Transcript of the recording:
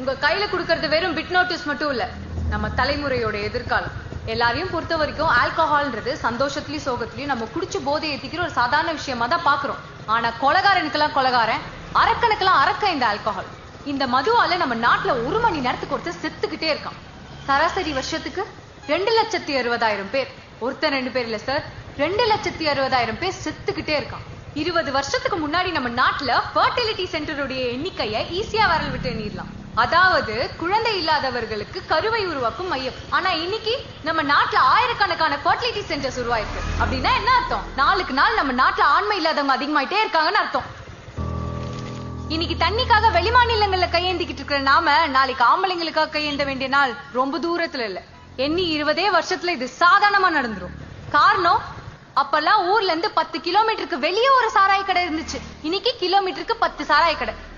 உங்க கையில கொடுக்கறது வெறும் பிட் நோட்டீஸ் மட்டும் இல்ல. நம்ம தலைமுறையோட எதிர்காலம். எல்லாரையும் பொறுத்த வரைக்கும் ஆல்கஹால்ன்றது சந்தோஷத்துலயும் சோகத்துலயும் நம்ம குடிச்சு போதை ஏத்திக்கிற ஒரு சாதாரண விஷயமா தான் பாக்குறோம். ஆனா கொலகாரனுக்கெல்லாம் கொலகாரன் அரக்கனுக்கெல்லாம் அரக்க இந்த ஆல்கஹால் இந்த மதுவால நம்ம நாட்டுல ஒரு மணி நேரத்துக்கு ஒருத்தர் செத்துக்கிட்டே இருக்கான். சராசரி வருஷத்துக்கு ரெண்டு லட்சத்தி அறுபதாயிரம் பேர். ஒருத்தர் ரெண்டு பேர் இல்ல சார் ரெண்டு லட்சத்தி அறுபதாயிரம் பேர் செத்துக்கிட்டே இருக்கான். இருபது வருஷத்துக்கு முன்னாடி நம்ம நாட்டுல ஃபர்டிலிட்டி சென்டருடைய எண்ணிக்கையை ஈஸியா வரல் விட்டு எண்ணிடலாம். அதாவது குழந்தை இல்லாதவர்களுக்கு கருவை உருவாக்கும் மையம். ஆனா இன்னைக்கு நம்ம நாட்டுல ஆயிரக்கணக்கான ஃபர்டிலிட்டி சென்டர்ஸ் உருவாயிருக்கு. அப்படின்னா என்ன அர்த்தம்? நாளுக்கு நாள் நம்ம நாட்டுல ஆண்மை இல்லாதவங்க அதிகமாயிட்டே இருக்காங்கன்னு அர்த்தம். இன்னைக்கு தண்ணிக்காக வெளிமாநிலங்கள்ல கையேந்திக்கிட்டு இருக்கிற நாம நாளைக்கு ஆம்பளைங்களுக்காக கையேந்த வேண்டிய நாள் ரொம்ப தூரத்துல இல்ல. எண்ணி இருபதே வருஷத்துல இது சாதாரணமா நடந்துரும். காரணம் அப்பெல்லாம் ஊர்ல இருந்து பத்து கிலோமீட்டருக்கு வெளியே ஒரு சாராய கடை இருந்துச்சு. இன்னைக்கு கிலோமீட்டருக்கு பத்து சாராய கடை.